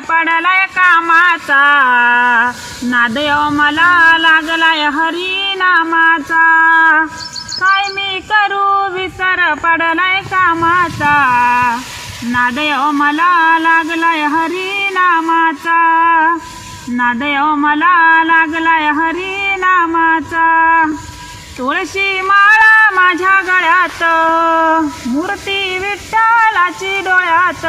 पडलाय कामाचा. नादयो मला लागलाय हरी नामाचा काय मी करू? विसर पडलाय कामाचा. नादयो मला लागलाय हरी नामाचा नादयो मला लागलाय हरी नामाचा तुळशी माळा माझ्या गळ्यात मूर्ती विठ्ठलाची डोळ्यात.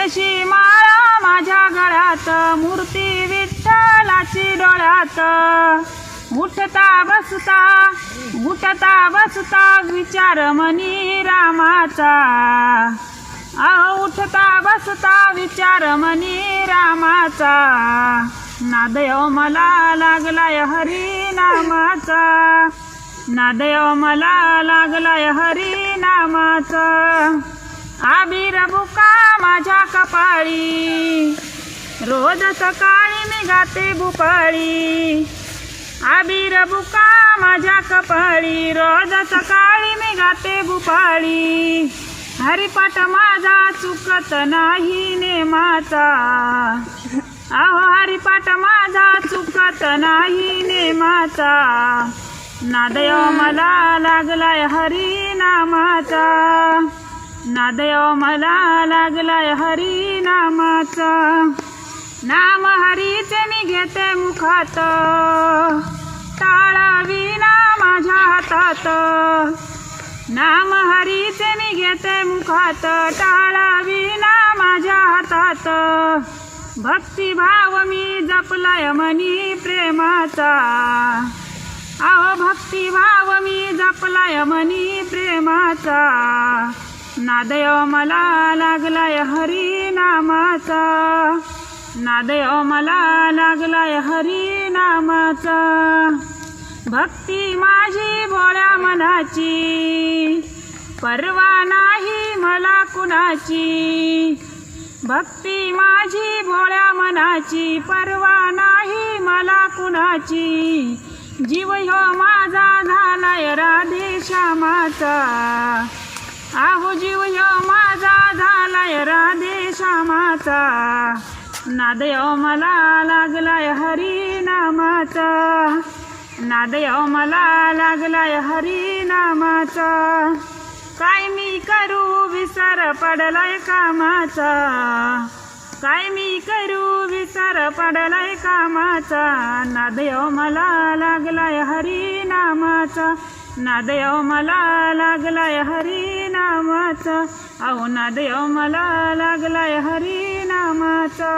येशी माळा माझ्या गळ्यात मूर्ती विठ्ठलाची डोळ्यात. उठता बसता उठता बसता विचार मनी रामाचा. अहो उठता बसता विचार मनी रामाचा. नादयो मला लागलाय हरी नामाचा नादयो मला लागलाय हरी नामाचा आबीर बुका कपाळी रोज सकाळी मी गाते भुपाळी. आबीर बुका माझ्या कपाळी. रोज सकाळी मी गाते भुपाळी. हरिपाठ माझा चुकत नाही नेमाचा. अहो हरिपाठ माझा चुकत नाही नेमाचा. नादय मला लागलाय हरी नामाचा नादयो मला लागलाय हरी नामाचा नाम हरीचे मी घेते मुखात. टाळाविना माझ्या हातात. नाम हरीचे मी घेते मुखात. टाळा विना माझ्या हातात. भक्तिभाव मी जपलाय मनी प्रेमाचा. अहो भक्तिभाव मी जपलाय मनी प्रेमाचा. नादय मला लागलाय हरी नामाचा नादय मला लागलाय हरी नामाचा भक्ती माझी भोळ्या मनाची. परवा नाही मला कुणाची. भक्ती माझी भोळ्या मनाची. परवा नाही मला कुणाची. जीव हो माझा झालाय राधे श्यामाचा आहो जीव माझा झालाय राधे श्यामाचा. नादय मला लागलाय हरी नामाचा नादय मला लागलाय हरी नामाचा काय मी करू विसर पडलाय कामाचा. काय मी करू विसर पडलाय कामाचा. नादय मला लागलाय हरी नामाचा नादयव मला लागलाय हरी नामाचा अहो नादयव मला लागलाय हरी नामाचा